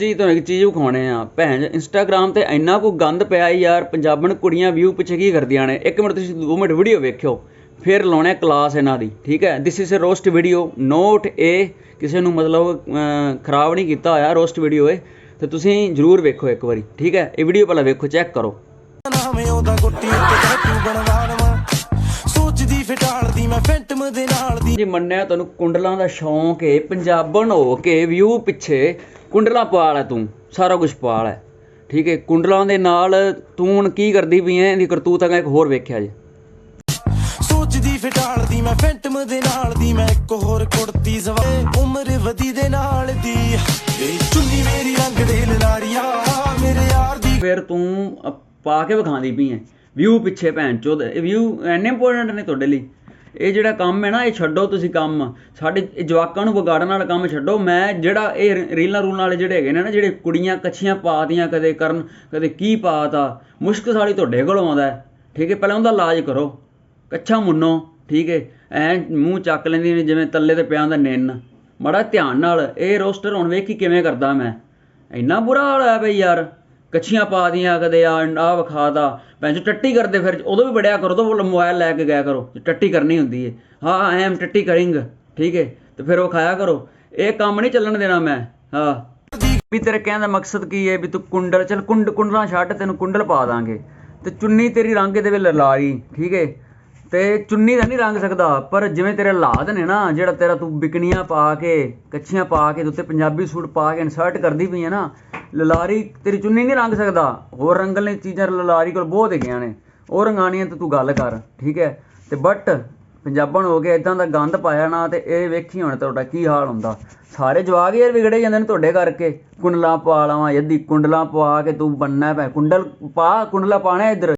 ਜੀ ਤੁਹਾਨੂੰ ਇੱਕ ਚੀਜ਼ ਵਿਖਾਉਣੇ ਆ। ਭੈਣ ਇੰਸਟਾਗ੍ਰਾਮ ਤੇ ਇੰਨਾ ਕੋ ਗੰਦ ਪਿਆ ਯਾਰ ਪੰਜਾਬਣ ਕੁੜੀਆਂ ਵਿਊ ਪਿੱਛੇ ਕੀ ਕਰਦੀਆਂ ਨੇ? ਇੱਕ ਮਿੰਟ ਤੁਸੀਂ 2 ਮਿੰਟ ਵੀਡੀਓ ਵੇਖਿਓ ਫਿਰ ਲਾਉਣੇ ਕਲਾਸ ਇਹਨਾਂ ਦੀ ਠੀਕ ਹੈ? This is a roast video note ਇਹ ਕਿਸੇ ਨੂੰ ਮਤਲਬ ਖਰਾਬ ਨਹੀਂ ਕੀਤਾ ਹੋਇਆ ਰੋਸਟ ਵੀਡੀਓ ਹੈ ਤੇ ਤੁਸੀਂ ਜਰੂਰ ਵੇਖੋ ਇੱਕ ਵਾਰੀ ਠੀਕ ਹੈ? ਇਹ ਵੀਡੀਓ ਪਹਿਲਾਂ ਵੇਖੋ ਚੈੱਕ ਕਰੋ। ਨਾਮ ਉਹਦਾ ਗੁੱਟੀ ਉੱਤੇ ਟੈਟੂ ਬਣਵਾ ਲਵਾਂ। ਸੋਚਦੀ ਫਟਾਲਦੀ ਮੈਂ ਫੈਂਟਮ ਦੇ ਨਾਲ ਦੀ। ਜੀ ਮੰਨਿਆ ਤੁਹਾਨੂੰ ਕੁੰਡਲਾਂ ਦਾ ਸ਼ੌਂਕ ਏ ਪੰਜਾਬਣ ਹੋ ਕੇ ਵਿਊ ਪਿੱਛੇ ਕੁੰਡਲਾਂ ਪਾ ਲੈ ਤੂੰ ਸਾਰਾ ਕੁਝ ਪਾ ਲੈ ਠੀਕ ਹੈ ਕੁੰਡਲਾਂ ਦੇ ਨਾਲ ਤੂੰ ਹੁਣ ਕੀ ਕਰਦੀ ਪਈ ਐ ਇਹਦੀ ਕਰਤੂਤ ਅਗਾ ਇੱਕ ਹੋਰ ਵੇਖਿਆ ਜੇ। ਸੋਚਦੀ ਫਟਾਲਦੀ ਮੈਂ ਫੈਂਟਮ ਦੇ ਨਾਲ ਦੀ ਮੈਂ ਇੱਕ ਹੋਰ ਕੁੜਤੀ ਸਵਾ ਉਮਰ ਵਧੀ ਦੇ ਨਾਲ ਦੀ। ਇਹ ਚੁੰਨੀ ਮੇਰੀ ਰੰਗ ਦੇ ਲਲਾਰੀਆਂ ਮੇਰੇ ਯਾਰ ਦੀ। ਫਿਰ ਤੂੰ ਪਾ ਕੇ ਵਿਖਾਉਂਦੀ ਪਈ ਐ ਵਿਊ ਪਿੱਛੇ ਭੈਣ ਚੋਦ ਇਹ ਵਿਊ ਐਨੇ ਇੰਪੋਰਟੈਂਟ ਨੇ ਤੁਹਾਡੇ ਲਈ। ਇਹ ਜਿਹੜਾ ਕੰਮ ਹੈ ਨਾ, ਇਹ ਛੱਡੋ ਤੁਸੀਂ ਕੰਮ। ਸਾਡੇ ਜਵਾਕਾਂ ਨੂੰ ਵਿਗਾੜਨ ਵਾਲਾ ਕੰਮ ਛੱਡੋ। ਮੈਂ ਜਿਹੜਾ ਇਹ ਰੀਲਾਂ ਰੂਲਾਂ ਵਾਲੇ ਜਿਹੜੇ ਹੈਗੇ ਨੇ ਨਾ, ਜਿਹੜੇ ਕੁੜੀਆਂ ਕੱਛੀਆਂ ਪਾਦੀਆਂ ਕਦੇ ਕਰਨ, ਕਦੇ ਕੀ ਪਾਤਾ ਮੁਸ਼ਕ ਸਾਲੀ ਤੁਹਾਡੇ ਕੋਲ ਆਉਂਦਾ ਠੀਕ ਹੈ, ਪਹਿਲਾਂ ਉਹਦਾ ਇਲਾਜ ਕਰੋ। ਕੱਛਾ ਮੁੰਨੋ, ਠੀਕ ਹੈ। ਐ ਮੂੰਹ ਚੱਕ ਲੈਂਦੀ ਨੇ, ਜਿਵੇਂ ਤੱਲੇ ਤੇ ਪਿਆ ਹੁੰਦਾ ਨਿੰਨ। ਮੜਾ ਧਿਆਨ ਨਾਲ, ਇਹ ਰੋਸਟਰ ਹੁਣ ਵੇਖ ਕੀ ਕਿਵੇਂ ਕਰਦਾ ਮੈਂ। ਇੰਨਾ ਬੁਰਾ ਹਾਲ ਹੈ ਬਈ ਯਾਰ। ਕੱਛੀਆਂ ਪਾ ਦੀਆਂ ਕਦੇ ਆ ਆ ਵਿਖਾਦਾ ਭੈਣ ਚੋ ਟੱਟੀ ਕਰਦੇ ਫਿਰ, ਉਦੋਂ ਵੀ ਬੜਿਆ ਕਰੋ ਤਾਂ ਮੋਬਾਈਲ ਲੈ ਕੇ ਗਿਆ ਕਰੋ, ਜੇ ਟੱਟੀ ਕਰਨੀ ਹੁੰਦੀ ਹੈ, ਹਾਂ ਆਈ ਐਮ ਟੱਟੀ ਕਰਿੰਗ, ਠੀਕ ਹੈ ਤੇ ਫਿਰ ਉਹ ਖਾਇਆ ਕਰੋ। ਇਹ ਕੰਮ ਨਹੀਂ ਚੱਲਣ ਦੇਣਾ ਮੈਂ, ਹਾਂ। ਵੀ ਤੇਰੇ ਕਹਿਣ ਦਾ ਮਕਸਦ ਕੀ ਹੈ ਵੀ ਤੂੰ ਕੁੰਡਲ, ਚਲ ਕੁੰਡ, ਕੁੰਡਲਾਂ ਛੱਡ, ਤੈਨੂੰ ਕੁੰਡਲ ਪਾ ਦਾਂਗੇ। ਤੇ ਚੁੰਨੀ ਤੇਰੀ ਰੰਗ ਦੇ ਵਿੱਚ ਲਾਈ ਠੀਕ ਹੈ ਤੇ ਚੁੰਨੀ ਤਾਂ ਨਹੀਂ ਰੰਗ ਸਕਦਾ, ਪਰ ਜਿਵੇਂ ਤੇਰੇ ਹਾਲਾਤ ਨੇ ਨਾ, ਜਿਹੜਾ ਤੇਰਾ ਤੂੰ ਬਿਕਨੀਆਂ ਪਾ ਕੇ, ਕੱਛੀਆਂ ਪਾ ਕੇ, ਤੇ ਉੱਤੇ ਪੰਜਾਬੀ ਸੂਟ ਪਾ ਕੇ ਇਨਸਰਟ ਕਰਦੀ ਪਈ ਹੈ ਨਾ ਲਲਾਰੀ ਤੇਰੀ ਚੁੰਨੀ ਨਹੀਂ ਰੰਗ ਸਕਦਾ। ਹੋਰ ਰੰਗਲੇ ਚੀਜ਼ਾਂ ਲਲਾਰੀ ਕੋਲ ਬਹੁਤ ਹੈਗੀਆਂ ਨੇ। ਉਹ ਰੰਗਾਣੀਆਂ ਤੇ ਤੂੰ ਗੱਲ ਕਰ, ਠੀਕ ਹੈ? ਤੇ ਬਟ ਪੰਜਾਬਣ ਹੋ ਕੇ ਇਦਾਂ ਦਾ ਗੰਦ ਪਾਇਆ ਨਾ ਤੇ ਇਹ ਵੇਖੀ ਹੁਣ ਤੁਹਾਡਾ ਕੀ ਹਾਲ ਹੁੰਦਾ। ਸਾਰੇ ਜਵਾਕ ਯਾਰ ਵਿਗੜੇ ਜਾਂਦੇ ਨੇ ਤੁਹਾਡੇ ਕਰਕੇ। ਕੁੰਡਲਾਂ ਪਾ ਲਾਵਾਂ ਯੱਦੀ ਕੁੰਡਲਾਂ ਪਵਾ ਕੇ ਤੂੰ ਬੰਨਾ ਪੈ ਕੁੰਡਲ ਪਾ, ਕੁੰਡਲਾ ਪਾਣਾ ਇੱਧਰ।